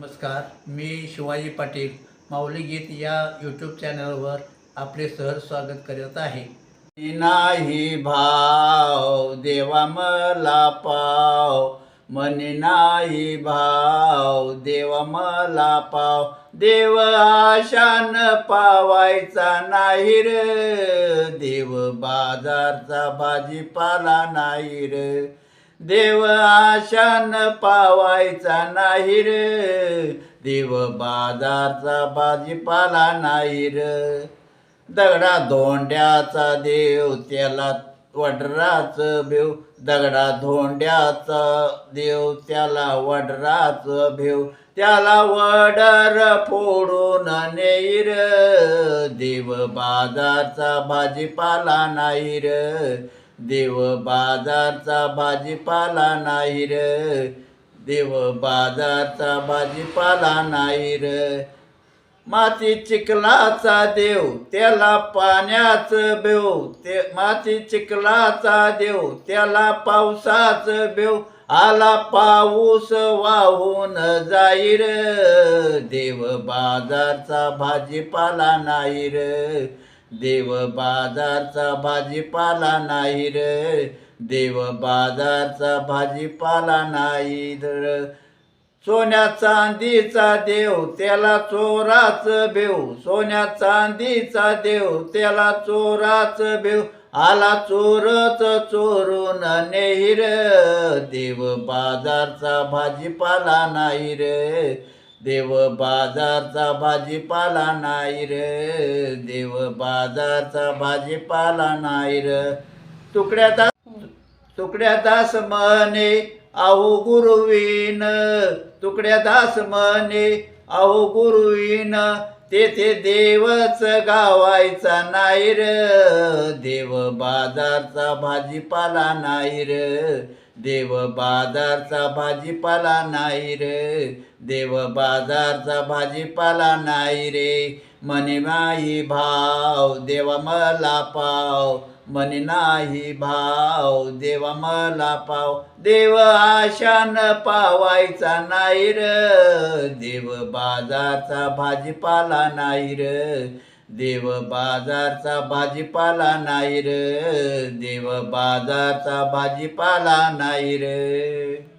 नमस्कार मी शिवाजी पाटील माऊली गीत या यूट्यूब चॅनलवर आपले सहर स्वागत करत आहे. नाही भाव देवा मला पाव मनी नाही भाव देवा मला पाव देव आशान पावायचा नाही रे देव बाजारचा भाजीपाला नाही रे देव आशान पावायचा नाही रे. देव बाजारचा भाजीपाला नाही रे. दगडा धोंड्याचा देव त्याला वडराच भेव. दगडा धोंड्याचा देव त्याला वडराच भेव. त्याला वडर फोडून नेईर देव बाजारचा भाजीपाला नाही रे. देव बाजारचा भाजीपाला नाही र. देव बाजारचा भाजीपाला नाही र. माती चिखलाचा देव त्याला पाण्याचं बेव. ते माती चिखलाचा देव त्याला पावसाचं बेव. आला पाऊस वाहून जाईर. देव बाजारचा भाजीपाला नाही र. देव बाजारचा भाजीपाला नाही रे. देव बाजारचा भाजीपाला नाही र. सोन्या चांदीचा देव त्याला चोराच बेव सोन्या चांदीचा देव त्याला चोराच बेव आला चोरच चोरून नेहिर देव बाजारचा भाजीपाला नाही रे. देव बाजारचा भाजीपाला नाही रे. देव बाजारचा भाजीपाला नाही रे. तुकड्या दास म्हणे अहो गुरुवीन. तुकड्या दास म्हणे अहो गुरुवीन. तेथे देवच गावायचा नाही र. देव बाजारचा भाजीपाला नाही र. देव बाजारचा भाजीपाला नाही रे. देव बाजारचा भाजीपाला नाही रे. म्हणे नाही भाव देवा मला पाव. म्हणे नाही भाव देवा मला पाव. देव आशान पावायचा नाही र. देव बाजारचा भाजीपाला नाही र. देव बाजारचा भाजीपाला नाही र. देव बाजारचा भाजीपाला नाही रे.